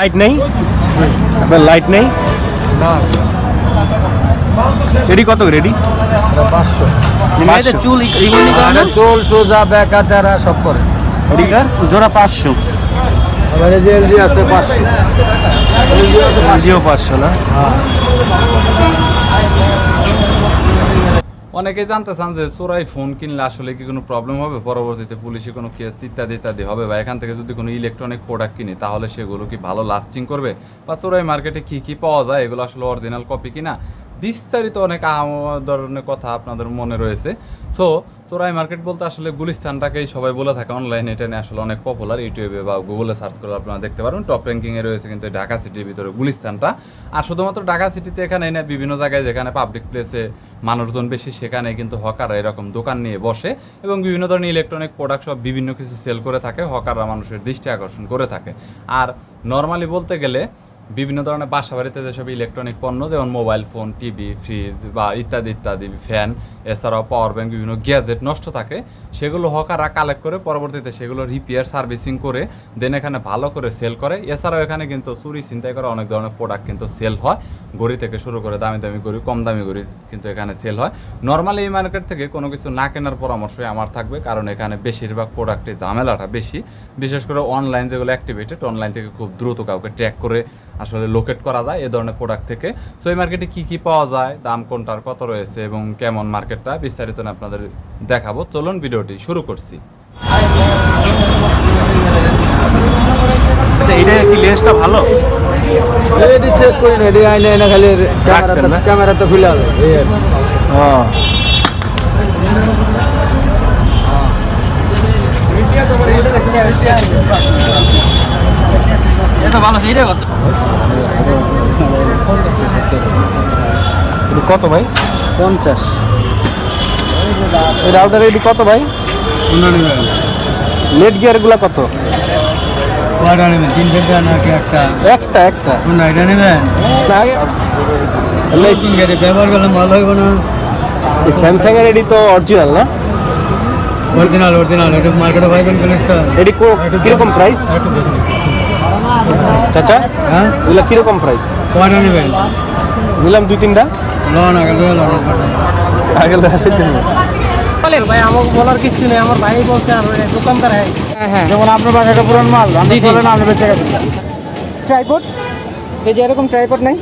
Light নেই? আপনার light নেই? না। রেডি কত? রেডি পাঁচশো। চুল চোল সোজা বেকা তেরা সব করে। রিগার জোড়া পাঁচশো। এই যে এলজি আছে পাঁচশো। এলজি আছে পাঁচশো জিও পাঁচশো না? হ্যাঁ। অনেকে জানতে চান যে চোরাই ফোন কিনলে আসলে কি কোনো প্রবলেম হবে? পরবর্তীতে পুলিশে কোনো কেস ইত্যাদি ইত্যাদি হবে বা এখান থেকে যদি কোনো ইলেকট্রনিক প্রোডাক্ট কিনি, তাহলে সেগুলো কি ভালো লাস্টিং করবে? বা চোরাই মার্কেটে কি কি পাওয়া যায়? এগুলো আসলে অরিজিনাল কপি কিনা? বিস্তারিত অনেক ধরনের কথা আপনাদের মনে রয়েছে। সো চোরাই মার্কেট বলতে আসলে গুলিস্তানটাকেই সবাই বলে থাকে অনলাইনে। এটা নিয়ে আসলে অনেক পপুলার ইউটিউবে বা গুগলে সার্চ করলে আপনারা দেখতে পারবেন টপ র্যাঙ্কিংয়ে রয়েছে কিন্তু ঢাকা সিটির ভিতরে গুলিস্তানটা। আর শুধুমাত্র ঢাকা সিটিতে এখানে না, বিভিন্ন জায়গায় যেখানে পাবলিক প্লেসে মানুষজন বেশি সেখানে কিন্তু হকাররা এরকম দোকান নিয়ে বসে এবং বিভিন্ন ধরনের ইলেকট্রনিক প্রোডাক্ট সব বিভিন্ন কিছু সেল করে থাকে। হকাররা মানুষের দৃষ্টি আকর্ষণ করে থাকে। আর নর্মালি বলতে গেলে বিভিন্ন ধরনের বাসা বাড়িতে যেসব ইলেকট্রনিক পণ্য, যেমন মোবাইল ফোন টিভি ফ্রিজ বা ইত্যাদি ইত্যাদি ফ্যান এছাড়াও পাওয়ার ব্যাংক বিভিন্ন গ্যাজেট নষ্ট থাকে, সেগুলো হকাররা কালেক্ট করে পরবর্তীতে সেগুলো রিপেয়ার সার্ভিসিং করে দেন এখানে ভালো করে সেল করে। এছাড়াও এখানে কিন্তু চুরি ছিনতাই করা অনেক ধরনের প্রোডাক্ট কিন্তু সেল হয়। গড়ি থেকে শুরু করে দামি দামি গড়ি কম দামি গড়ি কিন্তু এখানে সেল হয়। নর্মালি এই মার্কেট থেকে কোনো কিছু না কেনার পরামর্শই আমার থাকবে, কারণ এখানে বেশিরভাগ প্রোডাক্টে ঝামেলাটা বেশি। বিশেষ করে অনলাইন যেগুলো অ্যাক্টিভেটেড অনলাইন থেকে খুব দ্রুত কাউকে ট্র্যাক করে আসলে লোকেট করা যায় এ ধরনের প্রোডাক্ট থেকে। সো এই মার্কেটে কী কী পাওয়া যায়, দাম কোনটার, কত রয়েছে এবং কেমন মার্কেটটা বিস্তারিত আপনাদের দেখাবো। চলুন ভিডিওটি শুরু করছি। আচ্ছা এটা কি লেন্সটা ভালো? এডি চেক করি না এডি আইনে খালি খুলে হবে। কত ভাই? পঞ্চাশ। এই রাউটার এটি কত ভাই? লেট গিয়ারগুলো কত? একটা একটা। এটা নেবেন ব্যবহার করলে ভালো হবে না এই স্যামসাং এর এটি তো অরিজিনাল না? অরিজিনাল অরিজিনাল এটা মার্কেটে পাইবেন প্লেসটা এটি কো- কীরকম প্রাইস চাচা হ্যাঁ এগুলো কীরকম প্রাইস কয়টা নেবেন নিলাম দুই তিনটা? আগে আগে। বলেন। ভাই আমাকে বলার কিছু নেই আমার ভাই বলছে আর দোকানদার হ্যাঁ। হ্যাঁ যেমন আপনার পাশে একটা পুরান মাল আপনি বেঁচে ট্রাইপড এই যে এরকম ট্রাইপড নাই?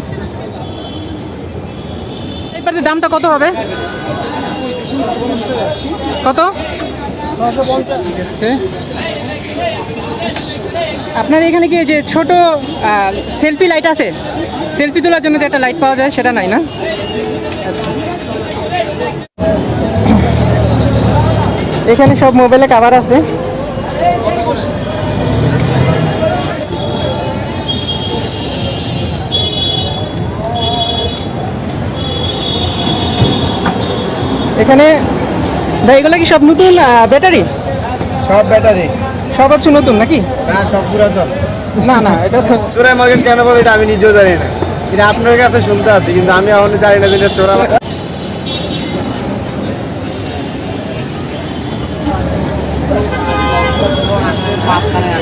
ট্রাইপডের দামটা কত হবে? কত? আপনার এখানে কি যে ছোট সেলফি লাইট আছে? সেলফি তোলার জন্য যে একটা লাইট পাওয়া যায় সেটা নাই না? এখানে সব মোবাইলে কাভার আছে। এখানে ভাই এগুলো কি সব নতুন ব্যাটারি সব ব্যাটারি সব হচ্ছে নতুন নাকি? না সব পুরাতন। না না এটা তো চোরা মার্কেট কেন বলে এটা আমি নিজেও জানি না। এটা আপনার কাছে শুনতে আছি কিন্তু আমি এখনও জানি না যে এটা চোরা মার্কেট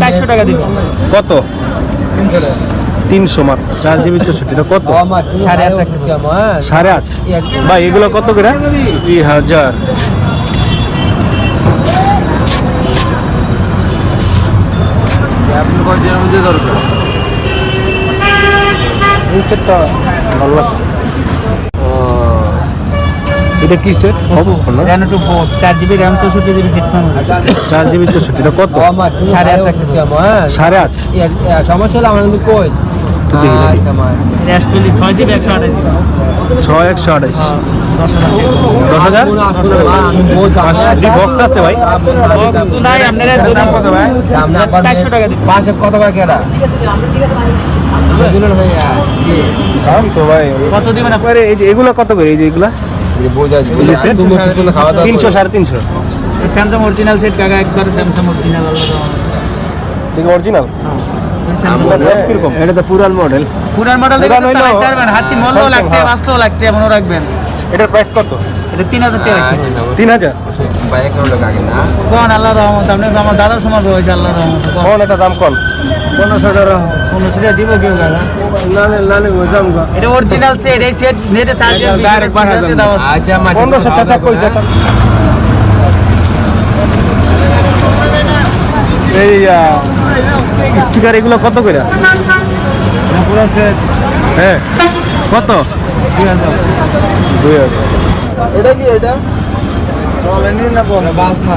চারশো টাকা দিব। কত? তিনশো মাত্র। চার জিবি চৌষট্টি কত? সাড়ে আট টাকা। সাড়ে আট? ভাই এগুলো কত করে? দুই হাজার। দরকার? ভালো লাগছে। এটা কি সেট রেনো টু ফোর চার জিবি র্যাম চৌষট্টি জিবি সিট চার জিবি চৌষট্টি এটা কত সাড়ে আট লাখ সাড়ে আট সমস্যা হলে আমার কিন্তু কই ছয় জিবি একশো আঠাশ ছয় একশো আঠাইশ দশ হাজার বক্স আছে ভাই নাই আপনারা চারশো টাকা দিন পাশে কত ভাই কেনা কত দিবেন আপনার এই যে এগুলো কত করে এই যে এগুলা? তিনশো সাড়ে তিনশো। স্যামসাং অরিজিনাল সেট কাকা একবার স্যামসাং অরিজিনাল দেখি অরিজিনাল এটা তো পুরান মডেল পুরান মডেল দেখে নইলো চালাতে পারবেন হাতি মূল্য লাগতে। বাস্তব লাগতে এমনও রাখবেন। এটার প্রাইস কত? এটা তিন হাজার টাকা তিন হাজার? কোন আল্লাহ রহমত? আপনি আমার দাদার সময় হয়েছে আল্লাহ রহমত। কোন এটা দাম কোন? পনেরোশো টাকা পনেরোশো টাকা দিব কেউ কাকা? না না না না বুঝলাম এটা অরিজিনাল সেট এই সেট নেটে সার্চ। আচ্ছা চাচা কইছে এই স্পিকার এগুলো কত করে? পুরো সেট হ্যাঁ কত? দুই হাজার। এটা কি এটা? চলেনি না পরে বাস না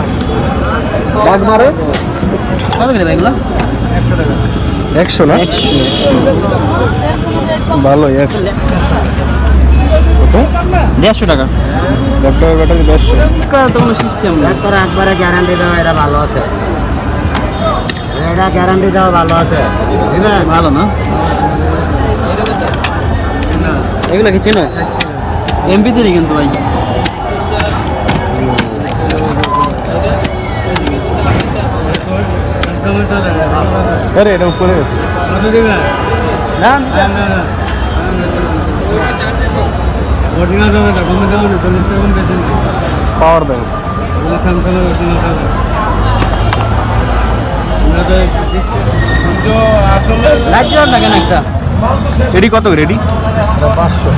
বাস মারে কত করে ভাই এগুলো? একশো না? ভালো একশো। কত? দেড়শো টাকা। একটা ব্যাটারি দেড়শো। তো কোনো সিস্টেম একবার একবারে গ্যারান্টি দেওয়া এটা ভালো আছে। এটা গ্যারান্টি দেওয়া ভালো আছে। ভালো না? এগুলো কি চেনো? এমপি থ্রি কিন্তু ভাই। আরে এটা উপরে। না পাওয়ার ব্যাংক লাইট জ্বালান না কেন একটা এডি কত রেডি পাঁচশো।